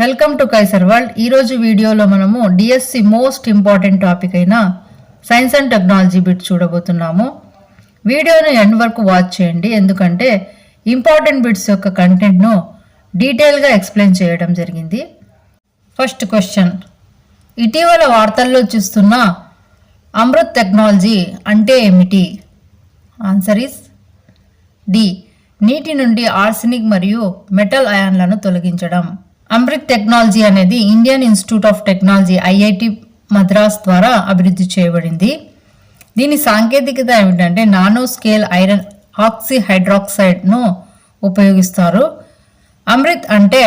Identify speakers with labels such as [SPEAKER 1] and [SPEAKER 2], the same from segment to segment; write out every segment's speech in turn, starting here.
[SPEAKER 1] Welcome to Kaiser world ఈరోజు వీడియోలో మనము డిఎస్సి మోస్ట్ ఇంపార్టెంట్ టాపిక్ అయిన సైన్స్ అండ్ టెక్నాలజీ బిట్ చూడబోతున్నాము. వీడియోను ఎండ్ వరకు వాచ్ చేయండి. ఎందుకంటే ఇంపార్టెంట్ బిట్స్ యొక్క కంటెంట్ను డీటెయిల్గా ఎక్స్ప్లెయిన్ చేయడం జరిగింది. ఫస్ట్ క్వశ్చన్ ఇటీవల వార్తల్లో చూస్తున్న అమృత్ టెక్నాలజీ అంటే ఏమిటి? ఆన్సర్ ఇస్ డి నీటి నుండి ఆర్సెనిక్ మరియు మెటల్ అయాన్లను తొలగించడం. అమృత్ టెక్నాలజీ అనేది Indian Institute of Technology IIT Madras ద్వారా అభివృద్ధి చేయబడింది. దీని సాంకేతికత ఏమిటంటే నానో స్కేల్ ఐరన్ ఆక్సిహైడ్రాక్సైడ్ను ఉపయోగిస్తారు. అమృత్ అంటే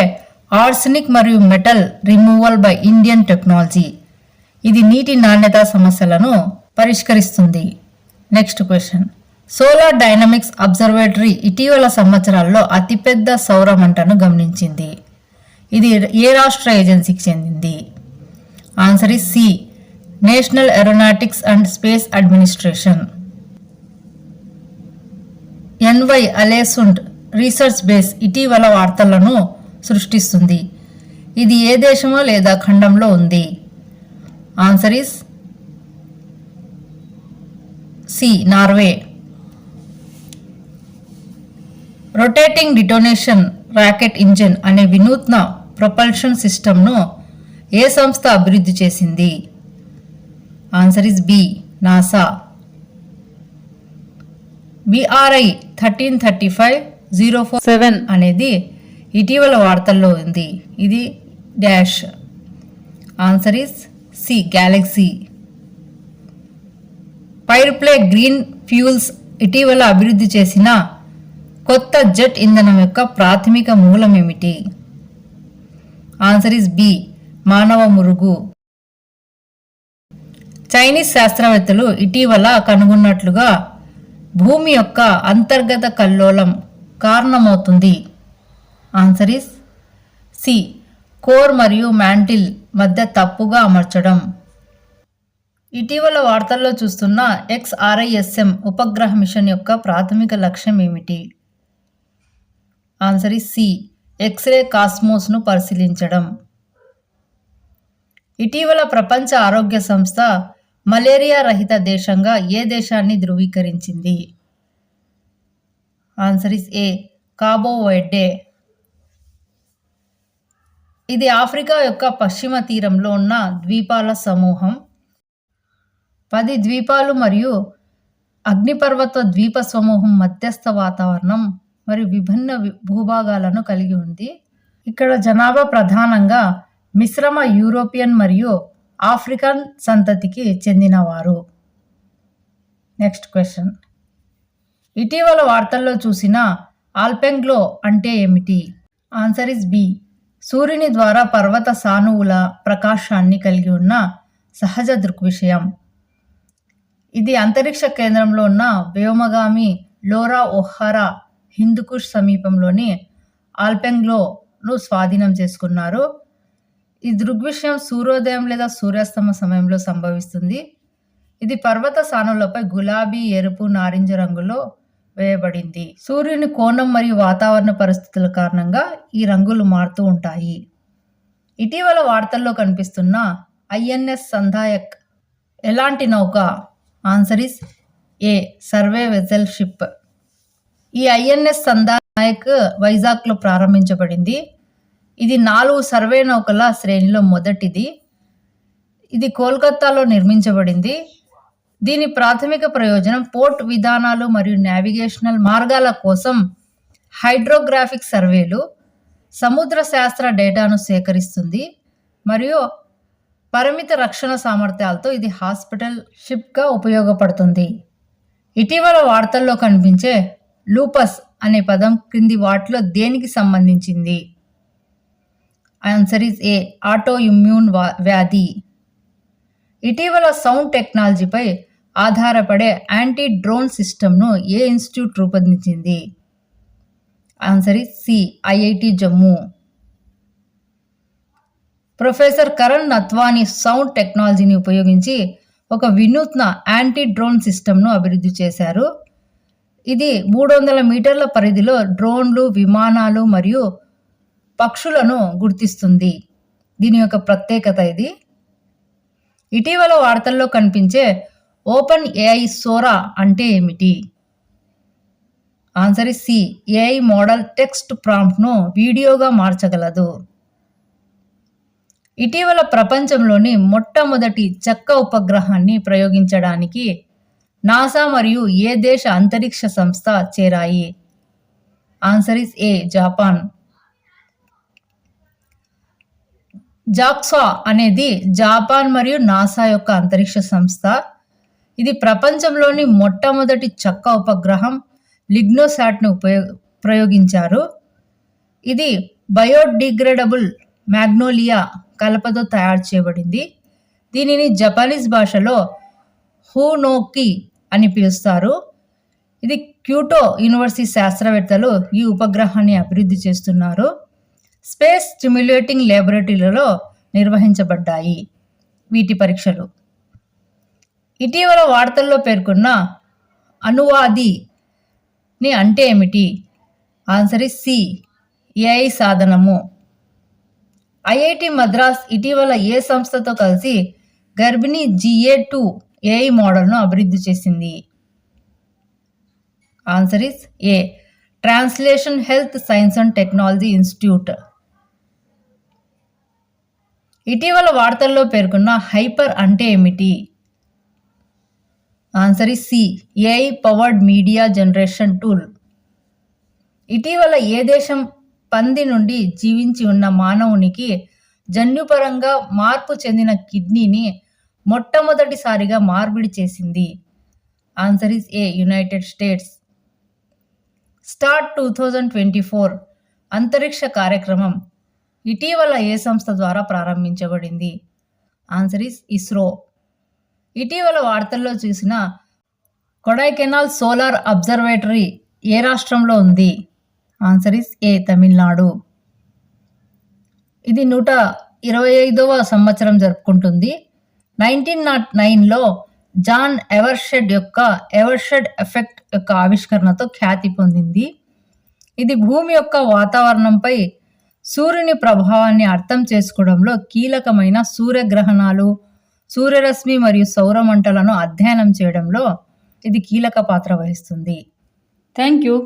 [SPEAKER 1] ఆర్సెనిక్ మరియు metal removal by Indian technology. ఇది నీటి నాణ్యత సమస్యలను పరిష్కరిస్తుంది. Next question. Solar dynamics observatory ఇటీవల సంవత్సరాల్లో అతిపెద్ద సౌర మంటను గమనించింది. ఇది ఏ రాష్ట్ర ఏజెన్సీకి చెందింది? Answer is C. National Aeronautics and Space Administration. Ny Alesund research base ఇటీవల వార్తలను సృష్టిస్తుంది. ఇది ఏ దేశమో లేదా ఖండంలో ఉంది? Answer is C Norway. Rotating detonation rocket engine అనే వినూత్న ప్రొపల్షన్ సిస్టమ్ను ఏ సంస్థ అభివృద్ధి చేసింది? Answer is B NASA BRI thirteen thirty five zero four seven అనేది ఇటీవల వార్తల్లో ఉంది. ఇది dash. Answer is C galaxy pair play green fuels ఇటీవల అభివృద్ధి చేసిన కొత్త జెట్ ఇంధనం యొక్క ప్రాథమిక మూలం ఏమిటి? ఆన్సర్ ఇస్ బి మానవ మురుగు. చైనీస్ శాస్త్రవేత్తలు ఇటీవల కనుగొన్నట్లుగా భూమి యొక్క అంతర్గత కల్లోలం కారణమవుతుంది. ఆన్సర్ ఇస్ సి కోర్ మరియు మ్యాంటిల్ మధ్య తప్పుగా అమర్చడం. ఇటీవల వార్తల్లో చూస్తున్న ఎక్స్ఆర్ఐఎస్ఎం ఉపగ్రహ మిషన్ యొక్క ప్రాథమిక లక్ష్యం ఏమిటి? ఆన్సర్ ఇస్ సి ఎక్స్రే కాస్మోస్ను పరిశీలించడం. ఇటీవల ప్రపంచ ఆరోగ్య సంస్థ మలేరియా రహిత దేశంగా ఏ దేశాన్ని ధృవీకరించింది? ఆన్సర్ ఇస్ ఏ కాబో వెడ్డే ఇది ఆఫ్రికా యొక్క పశ్చిమ తీరంలో ఉన్న ద్వీపాల సమూహం. పది ద్వీపాలు మరియు అగ్నిపర్వత ద్వీప సమూహం మధ్యస్థ వాతావరణం. మరియు విభిన్న భూభాగాలను కలిగి ఉంది. ఇక్కడ జనాభా ప్రధానంగా మిశ్రమ యూరోపియన్ మరియు ఆఫ్రికన్ సంతతికి చెందినవారు. Next question. ఇటీవల వార్తల్లో చూసిన ఆల్పెంగ్లో అంటే ఏమిటి? Answer is B. సూర్యుని ద్వారా పర్వత సానువుల ప్రకాశాన్ని కలిగి ఉన్న సహజ దృగ్విషయం ఇది అంతరిక్ష కేంద్రంలో ఉన్న వ్యోమగామి లోరా ఒహారా హిందుకుష్ సమీపంలోని ఆల్పెంగ్లోను స్వాధీనం చేసుకున్నారు. ఈ దృగ్విషయం సూర్యోదయం లేదా సూర్యాస్తమ సమయంలో సంభవిస్తుంది. ఇది పర్వత సానులపై గులాబీ ఎరుపు నారింజ రంగులో వేయబడింది. సూర్యుని కోణం మరియు వాతావరణ పరిస్థితుల కారణంగా ఈ రంగులు మారుతూ ఉంటాయి. ఇటీవల వార్తల్లో కనిపిస్తున్న ఐఎన్ఎస్ సంధాయక్ ఎలాంటి నౌక? Answer is A. Survey vessel ship. ఈ ఐఎన్ఎస్ సంధాయక్ వైజాగ్లో ప్రారంభించబడింది. ఇది నాలుగు సర్వే నౌకల శ్రేణిలో మొదటిది. ఇది కోల్కతాలో నిర్మించబడింది. దీని ప్రాథమిక ప్రయోజనం పోర్ట్ విధానాలు మరియు నావిగేషనల్ మార్గాల కోసం హైడ్రోగ్రాఫిక్ సర్వేలు సముద్ర శాస్త్ర డేటాను సేకరిస్తుంది మరియు పరిమిత రక్షణ సామర్థ్యాలతో ఇది హాస్పిటల్ షిప్గా ఉపయోగపడుతుంది. ఇటీవల వార్తల్లో కనిపించే లూపస్ అనే పదం క్రింది వాటిలో దేనికి సంబంధించింది? Answer is A auto immune వ్యాధి. ఇటీవల సౌండ్ టెక్నాలజీపై ఆధారపడే యాంటీ డ్రోన్ సిస్టమ్ను ఏ ఇన్స్టిట్యూట్ రూపొందించింది? Answer is C IIT Jammu. Professor Karan Natwani sound టెక్నాలజీని ఉపయోగించి ఒక వినూత్న యాంటీ డ్రోన్ సిస్టమ్ను అభివృద్ధి చేశారు. ఇది మూడు వందల మీటర్ల పరిధిలో డ్రోన్లు విమానాలు మరియు పక్షులను గుర్తిస్తుంది. దీని యొక్క ప్రత్యేకత ఇది. ఇటీవల వార్తల్లో కనిపించే ఓపెన్ ఏఐ సోరా అంటే ఏమిటి? Answer is C. AI model text ప్రాంప్ట్ను వీడియోగా మార్చగలదు. ఇటీవల ప్రపంచంలోని మొట్టమొదటి చెక్క ఉపగ్రహాన్ని ప్రయోగించడానికి నాసా మరియు ఏ దేశ అంతరిక్ష సంస్థ చేరాయి? Answer is A Japan JAXA అనేది జాపాన్ మరియు నాసా యొక్క అంతరిక్ష సంస్థ. ఇది ప్రపంచంలోని మొట్టమొదటి చెక్క ఉపగ్రహం లిగ్నోసాట్ను ఉపయోగ ప్రయోగించారు. ఇది బయోడిగ్రేడబుల్ మ్యాగ్నోలియా కలపతో తయారు చేయబడింది. దీనిని జపానీస్ భాషలో హూనోకి అని పిలుస్తారు. ఇది క్యూటో యూనివర్సిటీ శాస్త్రవేత్తలు ఈ ఉపగ్రహాన్ని అభివృద్ధి చేస్తున్నారు. స్పేస్ స్టిమ్యులేటింగ్ ల్యాబొరేటరీలలో నిర్వహించబడ్డాయి వీటి పరీక్షలు. ఇటీవల వార్తల్లో పేర్కొన్న అనువాదిని అంటే ఏమిటి? Answer is C. ఏఐ సాధనము. ఐఐటి మద్రాస్ ఇటీవల ఏ సంస్థతో కలిసి గర్భిణీ జిఏ టూ ఏఐ మోడల్ను అభివృద్ధి చేసింది. Answer is A translation health science and technology institute ఇటీవల వార్తల్లో పేర్కొన్న హైపర్ అంటే ఏమిటి? Answer is C AI powered media generation tool ఇటీవల ఏ దేశం పంది నుండి జీవించి ఉన్న మానవునికి జన్యుపరంగా మార్పు చెందిన కిడ్నీని మొట్టమొదటిసారిగా మార్పిడి చేసింది. Answer is A United States start two thousand twenty four అంతరిక్ష కార్యక్రమం ఇటీవల ఏ సంస్థ ద్వారా ప్రారంభించబడింది? ఆన్సర్ ఇస్ ఇస్రో ఇటీవల వార్తల్లో చూసిన కొడైకెనాల్ సోలార్ అబ్జర్వేటరీ ఏ రాష్ట్రంలో ఉంది? Answer is A Tamil Nadu. ఇది నూట ఇరవై ఐదవ సంవత్సరం జరుపుకుంటుంది. నైన్టీన్ నాట్ నైన్లో జాన్ ఎవర్షెడ్ యొక్క ఎవర్షెడ్ ఎఫెక్ట్ యొక్క ఆవిష్కరణతో ఖ్యాతి పొందింది. ఇది భూమి యొక్క వాతావరణంపై సూర్యుని ప్రభావాన్ని అర్థం చేసుకోవడంలో కీలకమైన సూర్యగ్రహణాలు సూర్యరశ్మి మరియు సౌరమంటలను అధ్యయనం చేయడంలో ఇది కీలక పాత్ర వహిస్తుంది. Thank you.